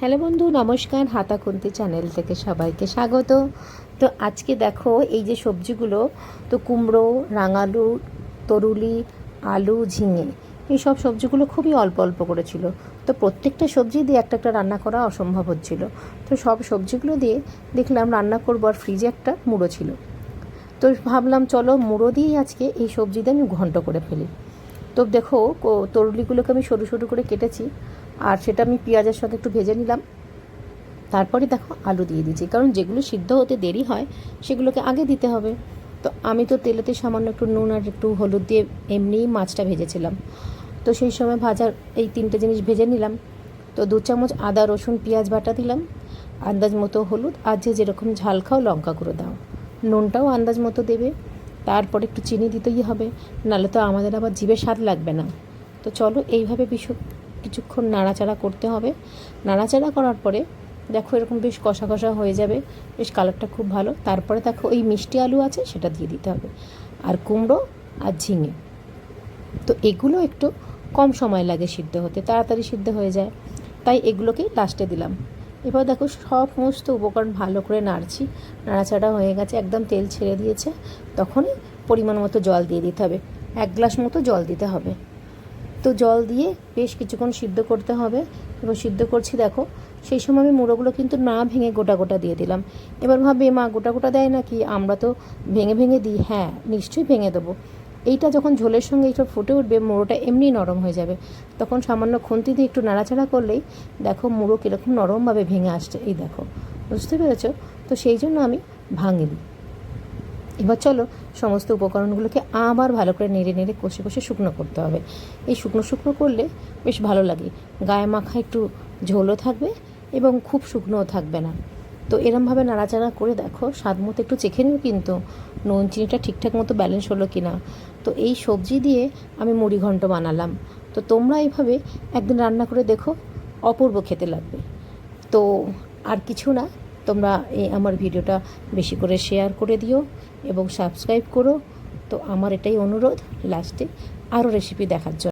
Hello বন্ধু, নমস্কার হাতা খুন্তি চ্যানেল থেকে সবাইকে স্বাগত। তো আজকে দেখো এই যে সবজিগুলো, তো কুমড়ো, রাঙালু, তরুলি, আলু, ঝিঙে, এই সব সবজিগুলো খুবই অল্প অল্প করেছিল। তো প্রত্যেকটা সবজি দিয়ে একটা একটা রান্না করা অসম্ভব হচ্ছিল। তো সব সবজিগুলো দিয়ে দেখলাম রান্না করব আর ফ্রিজে একটা মুড়ো ছিল। তো ভাবলাম চলো মুড়ো দিয়েই আজকে এই সবজি দিয়ে আমি ঘন্ট করে ফেলি। তো দেখো তরুলিগুলোকে আমি সরু সরু করে কেটেছি, আর সেটা আমি পেঁয়াজের সঙ্গে একটু ভেজে নিলাম। তারপরে দেখো আলু দিয়ে দিয়েছি, কারণ যেগুলো সিদ্ধ হতে দেরি হয়, সেগুলোকে আগে দিতে হবে। তো আমি তো তেলেতে সামান্য একটু নুন আর একটু হলুদ দিয়ে এমনিই মাছটা ভেজেছিলাম। তো সেই সময় ভাজার এই তিনটে জিনিস ভেজে নিলাম। তো দু চামচ আদা, রসুন, পেঁয়াজ বাটা দিলাম, আন্দাজ মতো হলুদ, আর যে যেরকম ঝাল খাও লঙ্কা করে দাও। নুনটাও আন্দাজ মতো দেবে। তারপরে একটু চিনি দিতেই হবে, নাহলে তো আমাদের আবার জিভে স্বাদ লাগবে না। তো চলো এইভাবে বিশ কিছুক্ষণ নাড়াচাড়া করতে হবে। নাড়াচাড়া করার পরে দেখো এরকম বেশ কষা কষা হয়ে যাবে, বেশ কালারটা খুব ভালো। তারপরে দেখো ওই মিষ্টি আলু আছে সেটা দিয়ে দিতে হবে, আর কুমড়ো আর ঝিঙে। তো এগুলো একটু কম সময় লাগে সিদ্ধ হতে, তাড়াতাড়ি সিদ্ধ হয়ে যায়। তাই এগুলোকেই লাস্টে দিলাম। এবার দেখো সমস্ত উপকরণ ভালো করে নাড়ছি। নাড়াচাড়া হয়ে গেছে, একদম তেল ছেড়ে দিয়েছে। তখনই পরিমাণ মতো জল দিয়ে দিতে হবে। এক গ্লাস মতো জল দিতে হবে। তো জল দিয়ে বেশ কিছুক্ষণ সিদ্ধ করতে হবে। এবার সিদ্ধ করছি দেখো, সেই সময় আমি মুড়োগুলো কিন্তু না ভেঙে গোটা গোটা দিয়ে দিলাম। এবার ভাবে, মা, গোটা গোটা দেয় নাকি? আমরা তো ভেঙে ভেঙে দিই। হ্যাঁ নিশ্চয়ই ভেঙে দেবো। এইটা যখন ঝোলের সঙ্গে এইটা ফুটে উঠবে মুড়োটা এমনি নরম হয়ে যাবে। তখন সামান্য খুন্তি দিয়ে একটু নাড়াচাড়া করলেই দেখো মুড়ো কীরকম নরমভাবে ভেঙে আসছে। এই দেখো, বুঝতে পেরেছ? তো সেই জন্য আমি ভাঙিনি। এবার চলো সমস্ত উপকরণগুলোকে আবার ভালো করে নেড়ে নেড়ে কষে কষে শুকনো করতে হবে। এই শুকনো শুকনো করলে বেশ ভালো লাগে। গায়ে মাখা একটু ঝোলও থাকবে এবং খুব শুকনোও থাকবে না। তো এরমভাবে নাড়াচাড়া করে দেখো, স্বাদ মতো একটু চেখে নিও কিন্তু, নুন, চিনিটা ঠিকঠাক মতো ব্যালেন্স হলো কি না তো এই সবজি দিয়ে আমি মুড়ি ঘন্ট বানালাম। তো তোমরা এইভাবে একদিন রান্না করে দেখো, অপূর্ব খেতে লাগবে। তো আর কিছু না, তোমরা এই আমার ভিডিওটা বেশি করে শেয়ার করে দিও এবং সাবস্ক্রাইব করো। তো আমার এটাই অনুরোধ লাস্টে আরও রেসিপি দেখার জন্য।